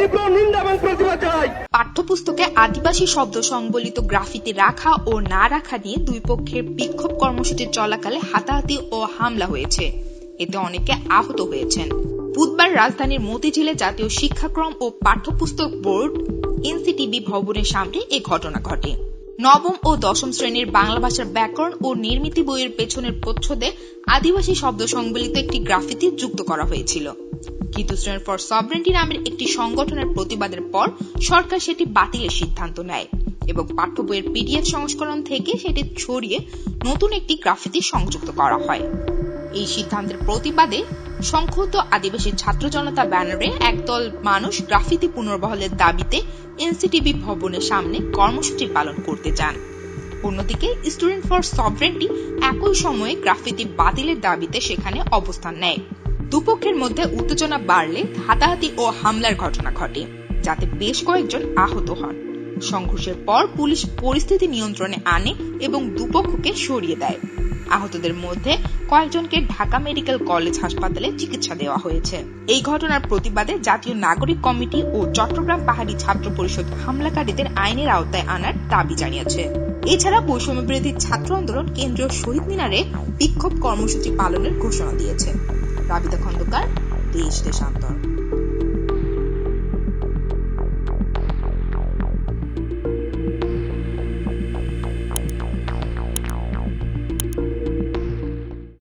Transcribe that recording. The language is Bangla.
তীব্র নিন্দা এবং প্রতিবাদ জানাই। পাঠ্যপুস্তকে আদিবাসী শব্দ সংবলিত গ্রাফিতি রাখা ও না রাখা নিয়ে দুই পক্ষের বিক্ষোভ কর্মসূচি চলাকালে হাতাহাতি ও হামলা হয়েছে। এতে অনেকে আহত হয়েছেন। বুধবার রাজধানীর মতিঝিলে জাতীয় শিক্ষাক্রম ও পাঠ্যপুস্তক বোর্ড এনসিটিবি ভবনের সামনে এ ঘটনা ঘটে। নবম ও দশম শ্রেণির বাংলা ভাষার ব্যাকরণ ও নির্মিতি বইয়ের পেছনের প্রচ্ছদে আদিবাসী শব্দ সংবলিত একটি গ্রাফিতি যুক্ত করা হয়েছিল। কিন্তু ফর সবরেন্টি নামের একটি সংগঠনের প্রতিবাদের পর সরকার সেটি বাতিলের সিদ্ধান্ত নেয় এবং পাঠ্য বইয়ের পিডিএফ সংস্করণ থেকে সেটি ছড়িয়ে নতুন একটি গ্রাফিতি সংযুক্ত করা হয়। এই সিদ্ধান্তের প্রতিবাদে সংক্ষুব্ধ আদিবাসী ছাত্র জনতা ব্যানারে একদল মানুষ গ্রাফিতি পুনর্বহলের দাবিতে এনসিটিবি ভবনের সামনে কর্মসূচি পালন করতে যান। অন্যদিকে স্টুডেন্ট ফর সভরেন্টি একই সময়ে গ্রাফিতি বাতিলের দাবিতে সেখানে অবস্থান নেয়। দুপক্ষের মধ্যে উত্তেজনা বাড়লে হাতাহাতি ও হামলার ঘটনা ঘটে, যাতে বেশ কয়েকজন আহত হন। সংঘর্ষের পর পুলিশ পরিস্থিতি নিয়ন্ত্রণে আনে এবং দুপক্ষকে সরিয়ে দেয়। আহতদের মধ্যে কয়েকজনকে ঢাকা মেডিকেল কলেজ হাসপাতালে চিকিৎসা দেওয়া হয়েছে। এই ঘটনার প্রতিবাদে জাতীয় নাগরিক কমিটি ও চট্টগ্রাম পাহাড়ি ছাত্র পরিষদ হামলাকারীদের আইনের আওতায় আনার দাবি জানিয়েছে। এছাড়া বৈষম্য বিরোধী ছাত্র আন্দোলন কেন্দ্রীয় শহীদ মিনারে বিক্ষোভ কর্মসূচি পালনের ঘোষণা দিয়েছে। রাবিতা খন্দকার দেশ দেশান্তর।